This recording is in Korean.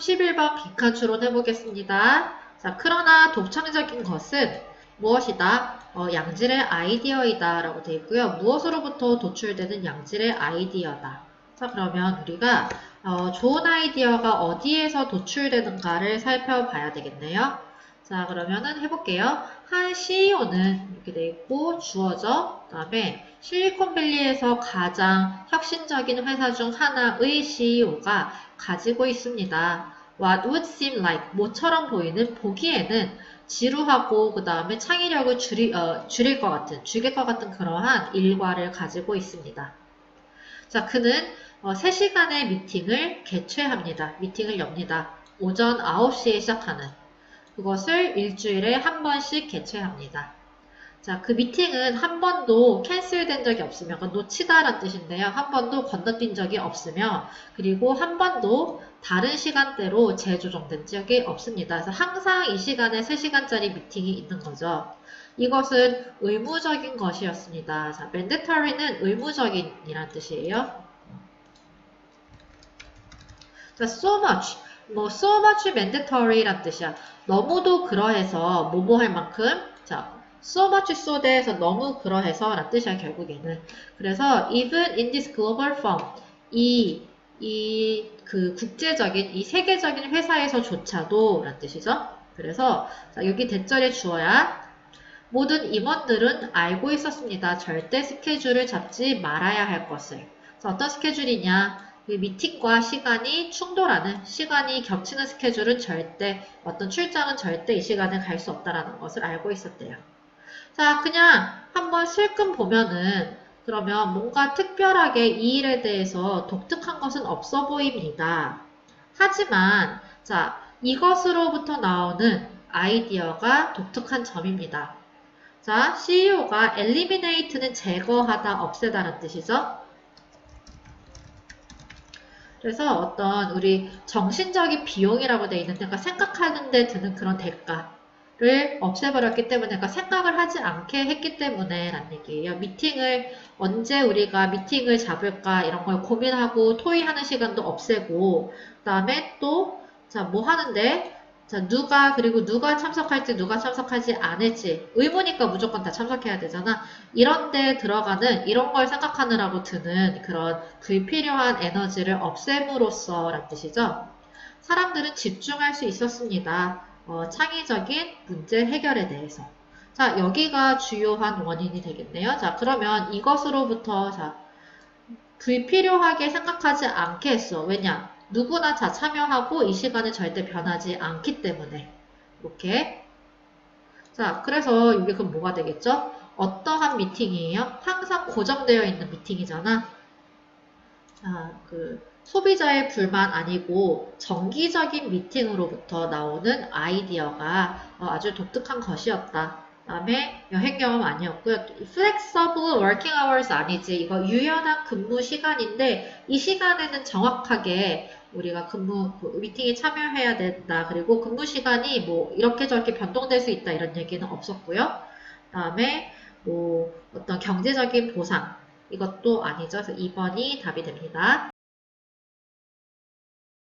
11번 빈칸 추론 해보겠습니다. 자, 그러나 독창적인 것은 무엇이다? 어, 양질의 아이디어이다 라고 되어 있고요. 무엇으로부터 도출되는 양질의 아이디어다. 자, 그러면 우리가 어, 좋은 아이디어가 어디에서 도출되는가를 살펴봐야 되겠네요. 자, 그러면은 해볼게요. 한 CEO는 이렇게 돼 있고 주어져. 그 다음에 실리콘밸리에서 가장 혁신적인 회사 중 하나의 CEO가 가지고 있습니다. What would seem like 뭐처럼 보이는 보기에는 지루하고 그 다음에 창의력을 줄이, 어, 줄일 것 같은, 죽일 것 같은 그러한 일과를 가지고 있습니다. 자, 그는 어, 3시간의 미팅을 개최합니다. 미팅을 엽니다. 오전 9시에 시작하는 그것을 일주일에 한 번씩 개최합니다. 자, 그 미팅은 한 번도 캔슬된 적이 없으며, 그건 놓치다란 뜻인데요. 한 번도 건너뛴 적이 없으며, 그리고 한 번도 다른 시간대로 재조정된 적이 없습니다. 그래서 항상 이 시간에 3시간짜리 미팅이 있는 거죠. 이것은 의무적인 것이었습니다. 자, mandatory는 의무적인 이란 뜻이에요. 자, so much. 뭐, so much mandatory란 뜻이야. 너무도 그러해서, 뭐뭐 할 만큼. 자, so much so that에서 너무 그러해서 라는 뜻이야, 결국에는. 그래서, even in this global firm. 이, 이, 그 국제적인, 이 세계적인 회사에서조차도 라는 뜻이죠. 그래서, 자, 여기 대절에 주어야 모든 임원들은 알고 있었습니다. 절대 스케줄을 잡지 말아야 할 것을. 자, 어떤 스케줄이냐? 그 미팅과 시간이 충돌하는 시간이 겹치는 스케줄은 절대 어떤 출장은 절대 이 시간에 갈 수 없다라는 것을 알고 있었대요. 자, 그냥 한번 실금 보면은 그러면 뭔가 특별하게 이 일에 대해서 독특한 것은 없어 보입니다. 하지만 자, 이것으로부터 나오는 아이디어가 독특한 점입니다. 자, CEO가 eliminate는 제거하다, 없애다라는 뜻이죠. 그래서 어떤 우리 정신적인 비용이라고 되어 있는데 그러니까 생각하는데 드는 그런 대가를 없애버렸기 때문에 그러니까 생각을 하지 않게 했기 때문에 라는 얘기예요. 미팅을 언제 우리가 미팅을 잡을까 이런 걸 고민하고 토의하는 시간도 없애고 그 다음에 또 자 뭐 하는데 자 누가 그리고 누가 참석할지 누가 참석하지 않을지 의무니까 무조건 다 참석해야 되잖아. 이런 데 들어가는 이런 걸 생각하느라고 드는 그런 불필요한 에너지를 없앰으로써 라는 뜻이죠. 사람들은 집중할 수 있었습니다. 어, 창의적인 문제 해결에 대해서. 자, 여기가 주요한 원인이 되겠네요. 자, 그러면 이것으로부터 자, 불필요하게 생각하지 않게 했어. 왜냐? 누구나 자 참여하고 이 시간은 절대 변하지 않기 때문에 이렇게 자 그래서 이게 그럼 뭐가 되겠죠? 어떠한 미팅이에요? 항상 고정되어 있는 미팅이잖아. 자, 그 소비자의 불만 아니고 정기적인 미팅으로부터 나오는 아이디어가 어, 아주 독특한 것이었다. 다음에 여행 경험 아니었고요. flexible working hours 아니지. 이거 유연한 근무 시간인데 이 시간에는 정확하게 우리가 근무 그 미팅에 참여해야 된다. 그리고 근무 시간이 뭐 이렇게 저렇게 변동될 수 있다 이런 얘기는 없었고요. 다음에 뭐 어떤 경제적인 보상 이것도 아니죠. 그래서 2번이 답이 됩니다.